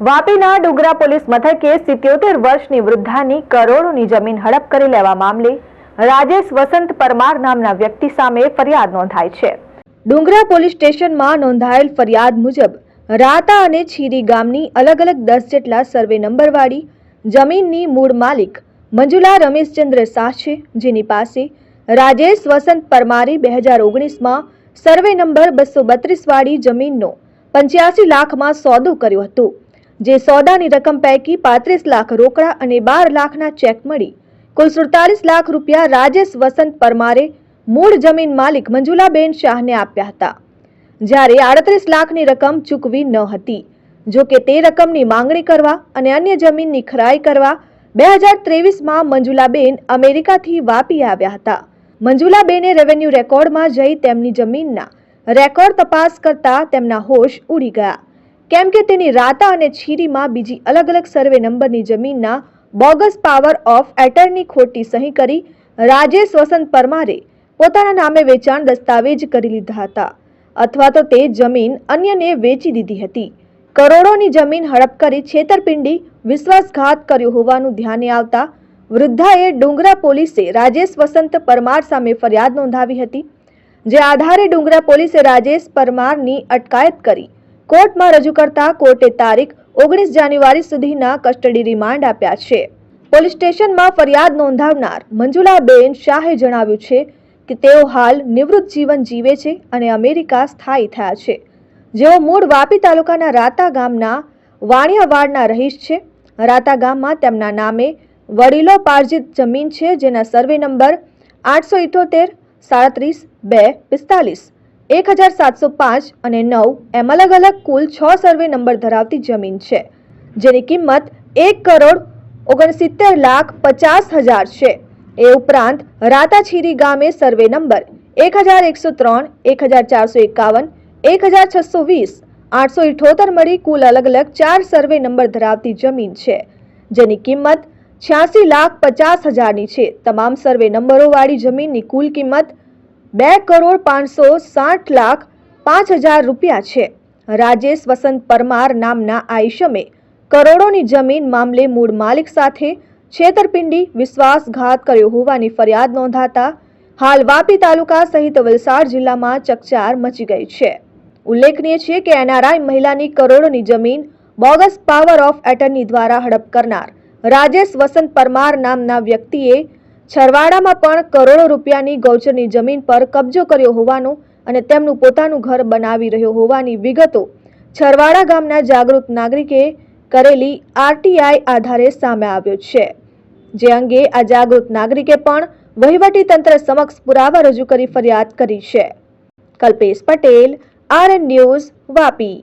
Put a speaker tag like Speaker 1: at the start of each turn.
Speaker 1: વાપીના ડુંગરા police મથકે સિત્યોતેર વર્ષની વૃદ્ધાની કરોડોની જમીન હડપ કરી લેવા મામલે રાજેશ વસંત પરમાર નામના વ્યક્તિ સામે ફરિયાદ નોંધાઈ છે. ડુંગરા પોલીસ સ્ટેશનમાં નોંધાયેલ ફરિયાદ મુજબ રાતા અને છીરી ગામની અલગ અલગ દસ જેટલા સર્વે નંબરવાળી જમીનની મૂળ માલિક મંજુલા રમેશચંદ્ર શાહ છે, જેની પાસે રાજેશ વસંત પરમારે બે હજાર ઓગણીસમાં સર્વે નંબર બસો બત્રીસ વાળી જમીનનો પંચ્યાસી લાખમાં સોદો કર્યો હતો. જે સોદાની રકમ પૈકી પાંત્રીસ લાખ રોકડા અને બાર લાખના ચેક મળી. કુલ સુડતાલીસ લાખ રૂપિયા રાજેશ વસંત પરમારે મૂળ જમીન માલિક મંજુલાબેન શાહને આપ્યા હતા. જ્યારે આડત્રીસ લાખની રકમ ચૂકવી ન હતી. જો કે તે રકમની માંગણી કરવા અને અન્ય જમીનની ખરાઈ કરવા બે હજાર ત્રેવીસમાં મંજુલાબેન અમેરિકાથી વાપી આવ્યા હતા. મંજુલાબેને રેવન્યુ રેકોર્ડમાં જઈ તેમની જમીનના રેકોર્ડ તપાસ કરતા તેમના હોશ ઉડી ગયા. કેમ કે તેની રાતા અને છીરીમાં બીજી અલગ અલગ સર્વે નંબરની જમીનના બોગસ પાવર ઓફ એટર્ની ખોટી સહી કરી રાજેશ વસંત પરમારે પોતાના નામે વેચાણ દસ્તાવેજ કરી લીધા હતા. અથવા તો તે જમીન અન્યને વેચી દીધી હતી. કરોડોની જમીન હડપ કરી છેતરપિંડી વિશ્વાસઘાત કર્યો હોવાનું ધ્યાને આવતા વૃદ્ધાએ ડુંગરા પોલીસે રાજેશ વસંત પરમાર સામે ફરિયાદ નોંધાવી હતી, જે આધારે ડુંગરા પોલીસે રાજેશ પરમારની અટકાયત કરી કોર્ટમાં રજૂ કરતા કોર્ટે તારીખ ઓગણીસ જાન્યુઆરી સુધીના કસ્ટડી રિમાન્ડ આપ્યા છે. પોલીસ સ્ટેશનમાં ફરિયાદ નોંધાવનાર મંજુલાબેન શાહે જણાવ્યું છે કે તેઓ હાલ નિવૃત્ત જીવન જીવે છે અને અમેરિકા સ્થાયી થયા છે. જેઓ મૂળ વાપી તાલુકાના રાતા ગામના વાણિયાવાડના રહીશ છે. રાતા ગામમાં તેમના નામે વડીલો પાર્જિત જમીન છે જેના સર્વે નંબર આઠસો ઇઠોતેર, સાડત્રીસ, બે, પિસ્તાલીસ એક હજાર સાતસો પાંચ અને નવ એમ અલગ અલગ કુલ છ સર્વે નંબર ધરાવતી જમીન છે, જેની કિંમત એક કરોડ ઓગણસિત્તેર લાખ પચાસ હજાર છે. એ ઉપરાંત રાતાછીરી ગામે સર્વે નંબર એક હજાર એકસો ત્રણ, એક હજાર ચારસો એકાવન, એક હજાર છસો વીસ, આઠસો ઇઠોતેર મળી કુલ અલગ અલગ ચાર સર્વે નંબર ધરાવતી જમીન છે, જેની કિંમત છ્યાસી લાખ પચાસ હજારની છે. તમામ સર્વે નંબરોવાળી જમીનની કુલ કિંમત બે કરોડ પાંચસો સાઠ લાખ પાંચ હજાર રૂપિયા છે. રાજેશ વસંત પરમાર નામના આઈશમે કરોડોની જમીન મામલે મૂળ માલિક સાથે છેતરપિંડી, વિશ્વાસઘાત કર્યો હોવાની ફરિયાદ નોંધાતા હાલ વાપી તાલુકા સહિત વલસાડ જિલ્લામાં ચકચાર મચી ગઈ છે. ઉલ્લેખનીય છે કે એનઆરઆઈ મહિલાની કરોડોની જમીન બોગસ પાવર ઓફ એટર્ની દ્વારા હડપ કરનાર રાજેશ વસંત પરમાર નામના વ્યક્તિએ છરવાડામાં પણ કરોડો રૂપિયાની ગૌચરની જમીન પર કબજો કર્યો હોવાનું અને તેમનું પોતાનું ઘર બનાવી રહ્યો હોવાની વિગતો છરવાડા ગામના જાગૃત નાગરિકે કરેલી આરટીઆઈ આધારે સામે આવ્યો છે. જે અંગે આ જાગૃત નાગરિકે પણ વહીવટી તંત્ર સમક્ષ પુરાવા રજૂ કરી ફરિયાદ કરી છે. Kalpesh Patel, RN news, Vapi.